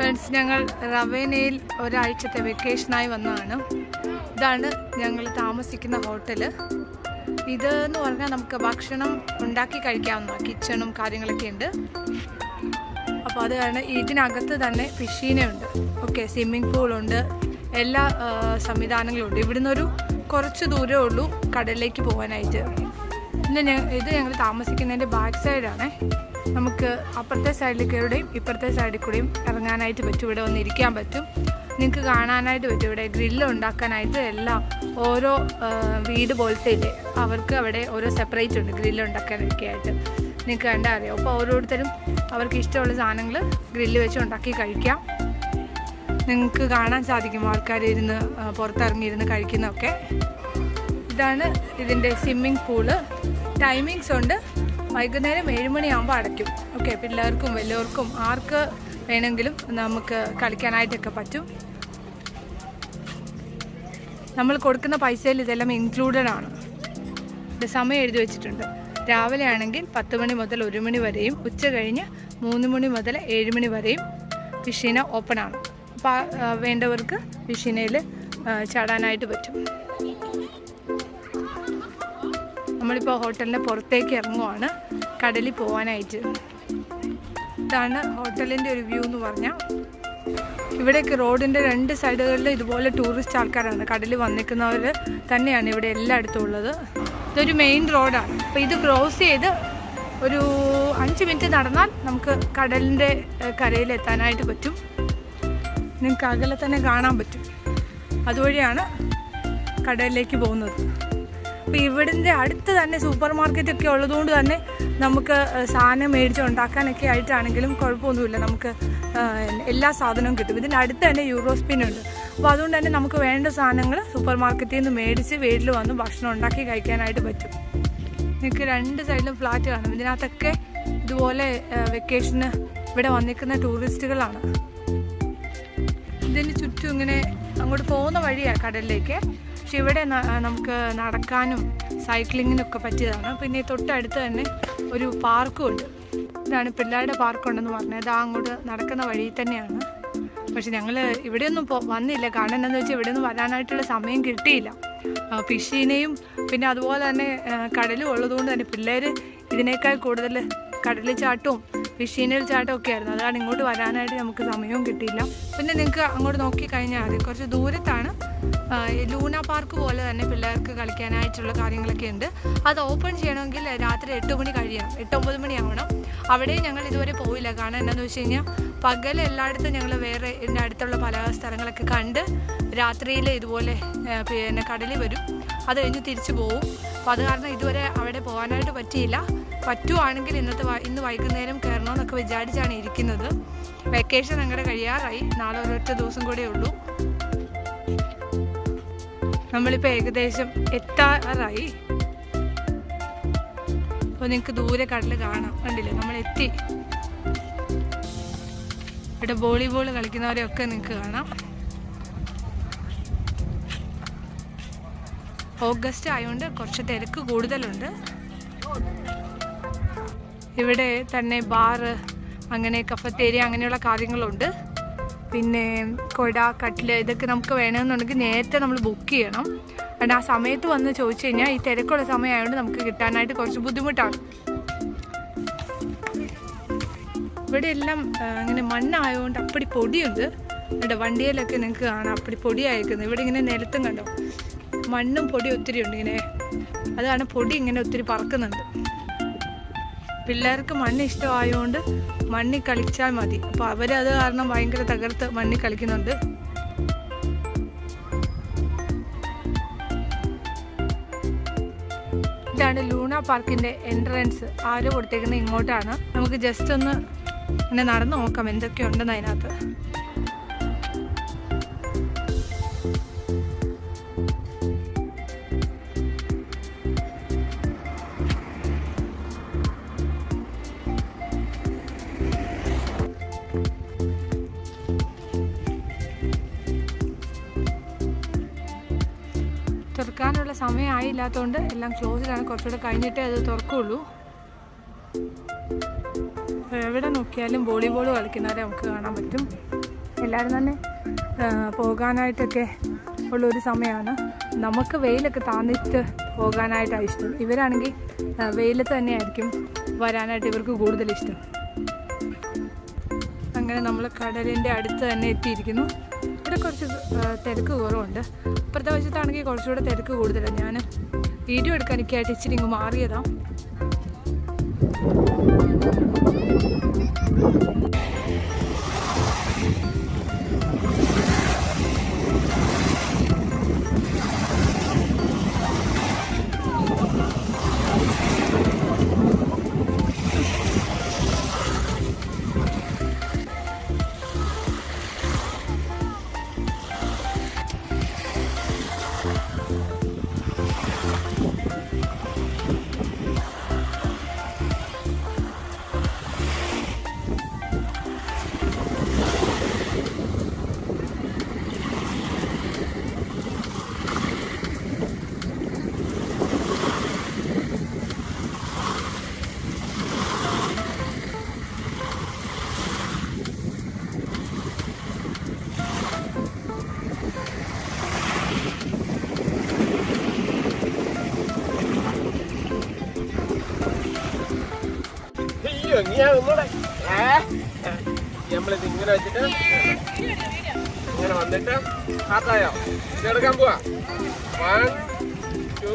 Friends ഞങ്ങൾ റവേനയിൽ ഒരാഴ്ചത്തെ വെക്കേഷനായി വന്നതാണ്. ഇതാണ് ഞങ്ങൾ താമസിക്കുന്ന ഹോട്ടൽ ഇത് എന്ന് പറഞ്ഞാൽ നമുക്ക് ഭക്ഷണം ഉണ്ടാക്കി കഴിക്കാവുന്ന കിച്ചണും കാര്യങ്ങളൊക്കെ ഉണ്ട്. അപ്പോൾ അത് കാരണം ഇതിനകത്ത് തന്നെ ഫിഷീനുണ്ട് ഓക്കെ സ്വിമ്മിംഗ് പൂളുണ്ട് എല്ലാ സംവിധാനങ്ങളും ഉണ്ട്. ഇവിടുന്ന് ഒരു കുറച്ച് ദൂരമേ ഉള്ളൂ കടലിലേക്ക് പോകാനായിട്ട് പിന്നെ ഇത് ഞങ്ങൾ താമസിക്കുന്നതിന്റെ ബാക്ക് സൈഡാണ് നമുക്ക് അപ്പുറത്തെ സൈഡിൽ കൂടെയും ഇപ്പുറത്തെ സൈഡിൽ കൂടെയും ഇറങ്ങാനായിട്ട് പറ്റും. ഇവിടെ ഒന്ന് ഇരിക്കാൻ പറ്റും. നിങ്ങൾക്ക് കാണാനായിട്ട് പറ്റും. ഇവിടെ ഗ്രില്ല് ഉണ്ടാക്കാനായിട്ട് എല്ലാം ഓരോ വീട് പോലത്തെ ഇല്ലേ? അവർക്ക് അവിടെ ഓരോ സെപ്പറേറ്റ് ഉണ്ട് ഗ്രില്ല് ഉണ്ടാക്കാനൊക്കെ ആയിട്ട്. നിങ്ങൾക്ക് കണ്ടാൽ അറിയാം. അപ്പോൾ ഓരോരുത്തരും അവർക്ക് ഇഷ്ടമുള്ള സാധനങ്ങൾ ഗ്രില്ല് വെച്ച് ഉണ്ടാക്കി കഴിക്കാം. നിങ്ങൾക്ക് കാണാൻ സാധിക്കും ആൾക്കാർ ഇരുന്ന് പുറത്തിറങ്ങിയിരുന്ന് കഴിക്കുന്നതൊക്കെ. ഇതാണ് ഇതിന്റെ സ്വിമ്മിംഗ് പൂൾ ടൈമിങ്സ് ഉണ്ട്. വൈകുന്നേരം ഏഴുമണിയാകുമ്പോൾ അടയ്ക്കും. ഓക്കെ പിള്ളേർക്കും വലിയവർക്കും ആർക്ക് വേണമെങ്കിലും നമുക്ക് കളിക്കാനായിട്ടൊക്കെ പറ്റും. നമ്മൾ കൊടുക്കുന്ന പൈസയിൽ ഇതെല്ലാം ഇൻക്ലൂഡഡ് ആണ്. ഇത് സമയം എഴുതി വെച്ചിട്ടുണ്ട്. രാവിലെ ആണെങ്കിൽ പത്ത് മണി മുതൽ ഒരു മണി വരെയും ഉച്ച കഴിഞ്ഞ് മൂന്ന് മണി മുതൽ ഏഴ് മണി വരെയും ഫിഷീന ഓപ്പൺ ആണ്. അപ്പോൾ വേണ്ടവർക്ക് ഫിഷീനയിൽ ചാടാനായിട്ട് പറ്റും. നമ്മളിപ്പോൾ ഹോട്ടലിന്റെ പുറത്തേക്ക് ഇറങ്ങുവാണ്. കടലിൽ പോകാനായിട്ട് ഇതാണ് ഹോട്ടലിന്റെ ഒരു വ്യൂ എന്ന് പറഞ്ഞാൽ. ഇവിടേക്ക് റോഡിന്റെ രണ്ട് സൈഡുകളിൽ ഇതുപോലെ ടൂറിസ്റ്റ് ആൾക്കാരാണ് കടലിൽ വന്നിരിക്കുന്നവർ തന്നെയാണ് ഇവിടെ എല്ലായിടത്തും ഉള്ളത്. ഇതൊരു മെയിൻ റോഡാണ്. അപ്പോൾ ഇത് ക്രോസ് ചെയ്ത് ഒരു അഞ്ച് മിനിറ്റ് നടന്നാൽ നമുക്ക് കടലിന്റെ എത്താനായിട്ട് പറ്റും. നിങ്ങൾക്ക് അകലെ തന്നെ കാണാൻ പറ്റും. അതുവഴിയാണ് കടലിലേക്ക് പോകുന്നത്. അപ്പോൾ ഇവിടുത്തെ അടുത്ത് തന്നെ സൂപ്പർ മാർക്കറ്റ് ഒക്കെ ഉള്ളതുകൊണ്ട് തന്നെ നമുക്ക് സാധനം മേടിച്ച് ഉണ്ടാക്കാനൊക്കെ ആയിട്ടാണെങ്കിലും കുഴപ്പമൊന്നുമില്ല. നമുക്ക് എല്ലാ സാധനവും കിട്ടും. ഇതിന്റെ അടുത്ത് തന്നെ യൂറോസ്പിൻ ഉണ്ട്. അപ്പോൾ അതുകൊണ്ട് തന്നെ നമുക്ക് വേണ്ട സാധനങ്ങൾ സൂപ്പർ മാർക്കറ്റിൽ നിന്ന് മേടിച്ച് വീട്ടിൽ വന്ന് ഭക്ഷണം ഉണ്ടാക്കി കഴിക്കാനായിട്ട് പറ്റും. നിങ്ങൾക്ക് രണ്ട് സൈഡിലും ഫ്ലാറ്റ് കാണും. ഇതിനകത്തൊക്കെ ഇതുപോലെ വെക്കേഷന് ഇവിടെ വന്നിരിക്കുന്ന ടൂറിസ്റ്റുകളാണ്. ഇതിന് ചുറ്റും ഇങ്ങനെ അങ്ങോട്ട് പോകുന്ന വഴിയാണ് കടലിലേക്ക്. പക്ഷെ ഇവിടെ നമുക്ക് നടക്കാനും സൈക്ലിങ്ങിനൊക്കെ പറ്റിയതാണ്. പിന്നെ തൊട്ടടുത്ത് തന്നെ ഒരു പാർക്കും ഉണ്ട് ഇതാണ് പിള്ളേരുടെ പാർക്കുണ്ടെന്ന് പറഞ്ഞത്. ആ അങ്ങോട്ട് നടക്കുന്ന വഴി തന്നെയാണ്. പക്ഷെ ഞങ്ങൾ ഇവിടെയൊന്നും പോ വന്നില്ല. കാരണം എന്താണെന്ന് വെച്ചാൽ ഇവിടെ നിന്ന് വരാനായിട്ടുള്ള സമയം കിട്ടിയില്ല. ഫിഷീനെയും പിന്നെ അതുപോലെ തന്നെ കടലും ഉള്ളതുകൊണ്ട് തന്നെ പിള്ളേർ ഇതിനേക്കാൾ കൂടുതൽ കടലിൽ ചാട്ടവും ഫിഷീനിൽ ചാട്ടമൊക്കെ ആയിരുന്നു അതാണ് ഇങ്ങോട്ട് വരാനായിട്ട് നമുക്ക് സമയവും കിട്ടിയില്ല. പിന്നെ നിങ്ങൾക്ക് അങ്ങോട്ട് നോക്കി കഴിഞ്ഞാൽ മതി. കുറച്ച് ദൂരത്താണ് ലൂണ പാർക്ക് പോലെ തന്നെ പിള്ളേർക്ക് കളിക്കാനായിട്ടുള്ള കാര്യങ്ങളൊക്കെ ഉണ്ട്. അത് ഓപ്പൺ ചെയ്യണമെങ്കിൽ രാത്രി എട്ട് മണി കഴിയണം. എട്ടൊമ്പത് മണിയാവണം അവിടെ ഞങ്ങൾ ഇതുവരെ പോയില്ല. കാരണം എന്താണെന്ന് വെച്ച് കഴിഞ്ഞാൽ പകൽ എല്ലായിടത്തും ഞങ്ങൾ വേറെ എന്റെ അടുത്തുള്ള പല സ്ഥലങ്ങളൊക്കെ കണ്ട് രാത്രിയിൽ ഇതുപോലെ പിന്നെ കടലിൽ വരും. അത് കഴിഞ്ഞ് തിരിച്ചു പോവും. അപ്പോൾ അത് കാരണം ഇതുവരെ അവിടെ പോകാനായിട്ട് പറ്റിയില്ല. പറ്റുവാണെങ്കിൽ ഇന്നത്തെ ഇന്ന് വൈകുന്നേരം കയറണമെന്നൊക്കെ വിചാരിച്ചാണ് ഇരിക്കുന്നത്. വെക്കേഷൻ ഞങ്ങളുടെ കഴിയാറായി. നാളെ ഒരൊറ്റ ദിവസം കൂടെ ഉള്ളൂ. നമ്മളിപ്പോൾ ഏകദേശം എത്താറായി. അപ്പോൾ നിങ്ങൾക്ക് ദൂരെ കടൽ കാണാം. കണ്ടില്ലേ? നമ്മൾ എത്തി ഇവിടെ വോളിബോൾ കളിക്കുന്നവരെയൊക്കെ നിങ്ങൾക്ക് കാണാം. ഓഗസ്റ്റ് ആയതുകൊണ്ട് കുറച്ച് തിരക്ക് കൂടുതലുണ്ട്. ഇവിടെ തന്നെ ബാറ് അങ്ങനെ കഫത്തേരിയ അങ്ങനെയുള്ള കാര്യങ്ങളുണ്ട്. പിന്നെ കൊട കട്ടിൽ ഇതൊക്കെ നമുക്ക് വേണമെന്നുണ്ടെങ്കിൽ നേരത്തെ നമ്മൾ ബുക്ക് ചെയ്യണം. കാരണം ആ സമയത്ത് വന്ന് ചോദിച്ചു കഴിഞ്ഞാൽ ഈ തിരക്കുള്ള സമയമായതുകൊണ്ട് നമുക്ക് കിട്ടാനായിട്ട് കുറച്ച് ബുദ്ധിമുട്ടാണ്. ഇവിടെ എല്ലാം അങ്ങനെ മണ്ണായതുകൊണ്ട് അപ്പടി പൊടിയുണ്ട്. ഇവിടെ വണ്ടിയിലൊക്കെ നിങ്ങൾക്ക് കാണാം അപ്പടി പൊടി അയക്കുന്നത് ഇവിടെ ഇങ്ങനെ നിലത്തും കണ്ടോ? മണ്ണും പൊടി ഒത്തിരി ഉണ്ട് ഇങ്ങനെ. അതാണ് പൊടി ഇങ്ങനെ ഒത്തിരി പറക്കുന്നുണ്ട്. പിള്ളേർക്ക് മണ്ണ് ഇഷ്ടമായതുകൊണ്ട് മണ്ണിൽ കളിച്ചാൽ മതി. അപ്പോൾ അവരത് കാരണം ഭയങ്കര തകർത്ത് മണ്ണിൽ കളിക്കുന്നുണ്ട്. ഇതാണ് ലൂണ പാർക്കിന്റെ എൻട്രൻസ്. ആര് കൊടുത്തേക്കുന്നത് ഇങ്ങോട്ടാണ്. നമുക്ക് ജസ്റ്റ് ഒന്ന് ഇങ്ങനെ നടന്നു നോക്കാം എന്തൊക്കെയുണ്ടെന്ന് അതിനകത്ത്. തുറക്കാനുള്ള സമയമായില്ലാത്തതുകൊണ്ട് എല്ലാം ക്ലോസിലാണ്. കുറച്ചുകൂടെ കഴിഞ്ഞിട്ടേ അത് തുറക്കുള്ളൂ. എവിടെ നോക്കിയാലും വോളിബോൾ കളിക്കുന്നവരെ നമുക്ക് കാണാൻ പറ്റും. എല്ലാവരും തന്നെ പോകാനായിട്ടൊക്കെ ഉള്ളൊരു സമയമാണ്. നമുക്ക് വെയിലൊക്കെ താന്നിട്ട് പോകാനായിട്ടാണ് ഇഷ്ടം. ഇവരാണെങ്കിൽ വെയിലത്ത് തന്നെയായിരിക്കും വരാനായിട്ട് ഇവർക്ക് കൂടുതൽ ഇഷ്ടം. അങ്ങനെ നമ്മൾ കടലിന്റെ അടുത്ത് തന്നെ എത്തിയിരിക്കുന്നു. കുറച്ച് തിരക്ക് കുറവുണ്ട്. ഇപ്പുറത്തെ വശത്താണെങ്കിൽ കുറച്ചുകൂടെ തിരക്ക് കൂടുതലാണ് ഞാൻ വീഡിയോ എടുക്കാനൊക്കെയായിട്ട് ഇച്ചിരി ഇങ്ങ് മാറിയതാണ് ഇങ്ങനെ ഒന്നൂടെ നമ്മളിത് ഇങ്ങനെ വെച്ചിട്ട് ഇങ്ങനെ വന്നിട്ട് കാത്തായോ? ഇത് എടുക്കാൻ പോവാ. One two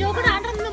ജോക്കോട് ആണ്ടെന്ന്